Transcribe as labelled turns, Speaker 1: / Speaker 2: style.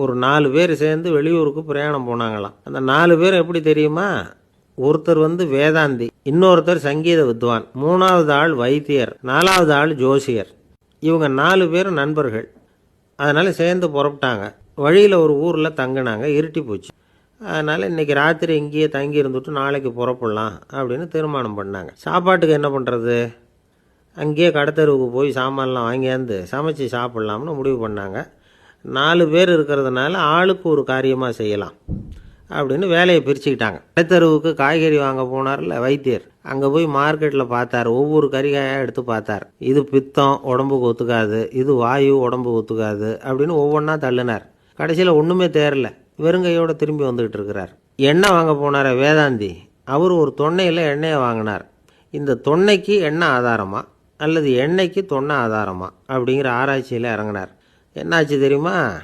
Speaker 1: ஒரு நாலு பேர் சேர்ந்து வெளியூருக்கு பிரயாணம் போனாங்களாம். அந்த நாலு பேர் எப்படி தெரியுமா? ஒருத்தர் வந்து வேதாந்தி இன்னொருத்தர் சங்கீத வித்வான் மூணாவது ஆள் வைத்தியர் நாலாவது ஆள் ஜோசியர். இவங்க நாலு பேர் நண்பர்கள். அதனால் சேர்ந்து புறப்பட்டாங்க. வழியில் ஒரு ஊரில் தங்கினாங்க இருட்டி போச்சு. அதனால் இன்றைக்கி ராத்திரி இங்கேயே தங்கி இருந்துட்டு நாளைக்கு புறப்படலாம் அப்படின்னு தீர்மானம் பண்ணாங்க. சாப்பாட்டுக்கு என்ன பண்ணுறது அங்கேயே கடத்தருவுக்கு போய் சாமான்லாம் வாங்கியாந்து சமைச்சு சாப்பிட்லாம்னு முடிவு பண்ணாங்க. நாலு பேர் இருக்கிறதுனால ஆளுக்கு ஒரு காரியமாக செய்யலாம் அப்படின்னு வேலையை பிரிச்சுக்கிட்டாங்க. கடத்தெருவுக்கு காய்கறி வாங்க போனார்ல வைத்தியர். அங்கே போய் மார்க்கெட்டில் பார்த்தார். ஒவ்வொரு கறிகாயாக எடுத்து பார்த்தார். இது பித்தம் உடம்புக்கு ஒத்துக்காது. இது வாயு உடம்புக்கு ஒத்துக்காது அப்படின்னு ஒவ்வொன்றா தள்ளினார். கடைசியில் ஒன்றுமே தேரல. வெறுங்கையோடு திரும்பி வந்துக்கிட்டு இருக்கிறார். எண்ணெய் வாங்க போனார வேதாந்தி. அவர் ஒரு தொன்னையில் எண்ணெயை வாங்கினார். இந்த தொன்னைக்கு எண்ணெய் ஆதாரமா? அல்லது எண்ணெய்க்கு தொன்னை ஆதாரமா? அப்படிங்கிற ஆராய்ச்சியில் இறங்கினார். என்னாச்சு தெரியுமா?